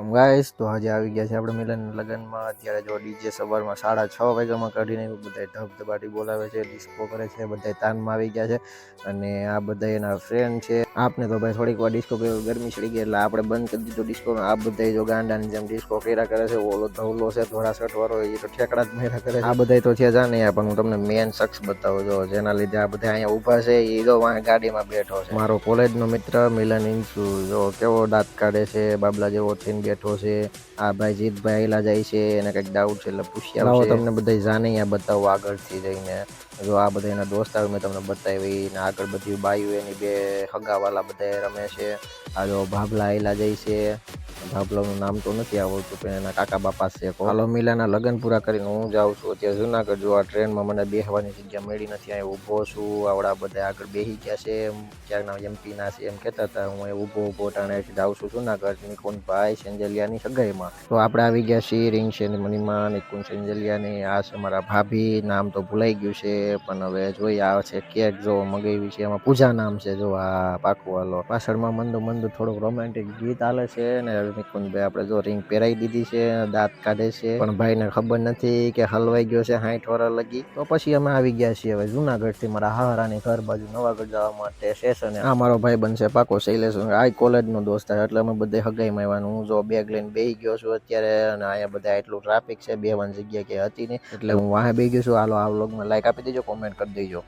Welcome guys તો આજે આવી ગયા છે આપણે મિલન લગ્નમાં. અત્યારે જો ડીજે સવારમાં સાડા છ વાગ્યામાં કાઢીને બધા ધબધબાટી બોલાવે છે ડિસ્કો કરે છે બધા તાનમાં આવી ગયા છે. અને આ બધા એના ફ્રેન્ડ છે. આપને તો ભાઈ થોડીક વાર ડિસ્કો ગરમી ચડી ગઈ, એટલે આપણે બંધ કરી દીધું ડિસ્કો આ બધા જો ગાંડાની જેમ ડિસ્કો કર્યા કરે છે, ઓલો ધવલો છે શર્ટ વાળો, એ તો ઠેકડા જ મેરા કરે આ બધા તો છે જા નહીં પણ હું તમને મેન શખ્સ બતાવું. જો જેના લીધે આ બધા અહીંયા ઊભા છે, એ જો ગાડીમાં બેઠો છે. મારો કોલેજનો મિત્ર મિલન ઇન્સુ, જો કેવો દાંત કાઢે છે, બાબલા જેવો થઈને બેઠો છે. આ ભાઈ જીતભાઈ એલા જાય છે એને કંઈક ડાઉટ છે એટલે પૂછી આવો તમને. બધા જાણે અહીંયા બતાવો આગળથી જઈને. જો આ બધા એના દોસ્તારો મેં તમને બતાવી. ને આગળ બધી બાયું એની બે હગાવાલા બધા રમે છે. આ જો ભાભલા એલા જાય છે. ભાભલાનું નામ તો નથી આવડતું, પણ એના કાકા બાપા છે હાલો, મિલાના લગ્ન પૂરા કરીને હું જાઉં છું. અત્યારે જુનાગઢ જો આ ટ્રેનમાં મને બેસવાની જગ્યા મળી નથી અહીં ઊભો છું. આવડા બધા આગળ બેસી ગયા છે, એમ ક્યાંકના એમપીના છે, એમ કહેતા હતા, હું એ ઊભો ઊભો ટાણે જાઉં છું જુનાગઢ. ભાઈ સેન્જલિયાની સગાઈમાં. તો આપણે આવી ગયા છીએ રિંગ છે મનીમાં નિકુંજ સેન્જલિયાની. આ છે મારા ભાભી, નામ તો ભૂલાઈ ગયું છે, પણ હવે જોઈએ આ છે કેક જો મગાવી છે, એમાં પૂજા નામ છે, જો આ પાકું હાલો. પાછળમાં મંદુ મંદુ થોડુંક રોમેન્ટિક ગીત હાલે છે ને નિકુંજભાઈ આપણે જો રિંગ પહેરાઈ દીધી છે, દાંત કાઢે છે. પણ ભાઈને ખબર નથી કે હલવાઈ ગયો છે હાઈઠ વરસ લગી. તો પછી અમે આવી ગયા છીએ હવે જુનાગઢથી મારા હારાની ઘર બાજુ નવાગઢ જવા માટે સ્ટેશને આ મારો ભાઈ બનશે પાકો શૈલેષ આ કોલેજનો દોસ્ત થાય એટલે અમે બધે હગાઈમાં આવ્યા હું જો બેગ લઈને બેસી ગયો છું અત્યારે અને અહીંયા બધા એટલું ટ્રાફિક છે બેવાની જગ્યા કે હતી નહીં. એટલે હું વાહે બેસી ગયો છું. હાલો આ વ્લોગમાં લાઈક આપી દેજો કોમેન્ટ કરી દેજો.